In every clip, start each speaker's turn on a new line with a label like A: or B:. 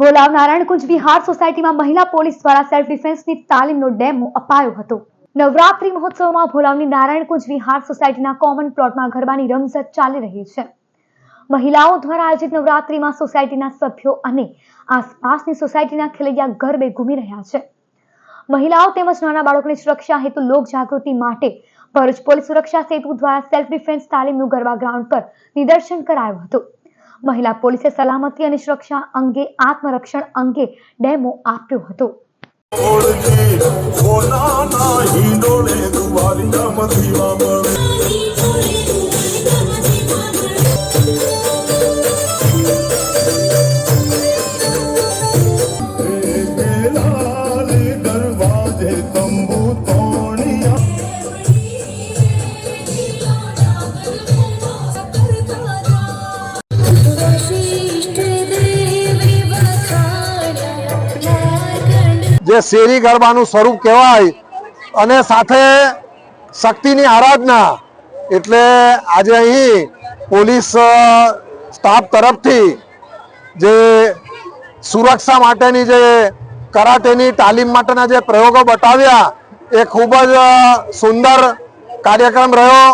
A: ભોલાવ નારાયણકુંજ વિહાર સોસાયટીમાં મહિલા પોલીસ દ્વારા સેલ્ફ ડિફેન્સની તાલીમનો ડેમો અપાયો હતો. નવરાત્રી મહોત્સવમાં ભોલાવની નારાયણકુંજ વિહાર સોસાયટીના કોમન પ્લોટમાં ગરબાની રમઝટ ચાલી રહી છે. મહિલાઓ દ્વારા આયોજિત નવરાત્રીમાં સોસાયટીના સભ્યો અને આસપાસની સોસાયટીના ખેલૈયા ગરબે ઘૂમી રહ્યા છે. મહિલાઓ તેમજ નાના બાળકોની સુરક્ષા હેતુ, લોક જાગૃતિ માટે ભરૂચ પોલીસ સુરક્ષા સેતુ દ્વારા સેલ્ફ ડિફેન્સ તાલીમનું ગરબા ગ્રાઉન્ડ પર નિદર્શન કરાયું હતું. મહિલા પોલીસે સલામતી અને સુરક્ષા અંગે, આત્મરક્ષણ અંગે ડેમો આપ્યો હતો.
B: ઓળજે ઓના ના હિંડોળે દુવારિયા મધીવા મળે
C: જે શેરી ગરબાનું સ્વરૂપ કહેવાય અને સાથે શક્તિની આરાધના. એટલે આજે અહીં પોલીસ સ્ટાફ તરફથી જે સુરક્ષા માટેની જે કરાટેની તાલીમ માટેના જે પ્રયોગો બતાવ્યા, એ ખૂબ જ સુંદર કાર્યક્રમ રહ્યો.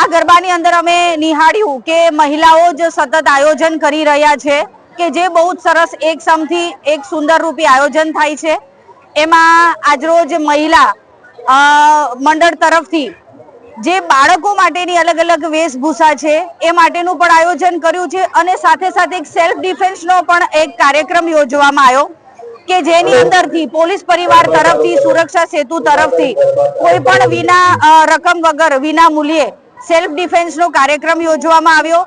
D: આ ગરબાની અંદર અમે નિહાળ્યું કે મહિલાઓ જ સતત આયોજન કરી રહ્યા છે, કે જે બહુ જ સરસ, એક સમથી એક સુંદર રૂપી આયોજન થાય છે. એમાં આજરોજ મહિલા મંડળ તરફથી જે બાળકો માટેની અલગ અલગ વેશભૂષા છે, એ માટેનું પણ આયોજન કર્યું છે અને સાથે સાથે એક સેલ્ફ ડિફેન્સનો પણ એક કાર્યક્રમ યોજવામાં આવ્યો કે જેની અંદરથી પોલીસ પરિવાર તરફથી, સુરક્ષા સેતુ તરફથી કોઈ પણ વિના રકમ વગર વિના મૂલ્યે સેલ્ફ ડિફેન્સનો કાર્યક્રમ યોજવામાં આવ્યો.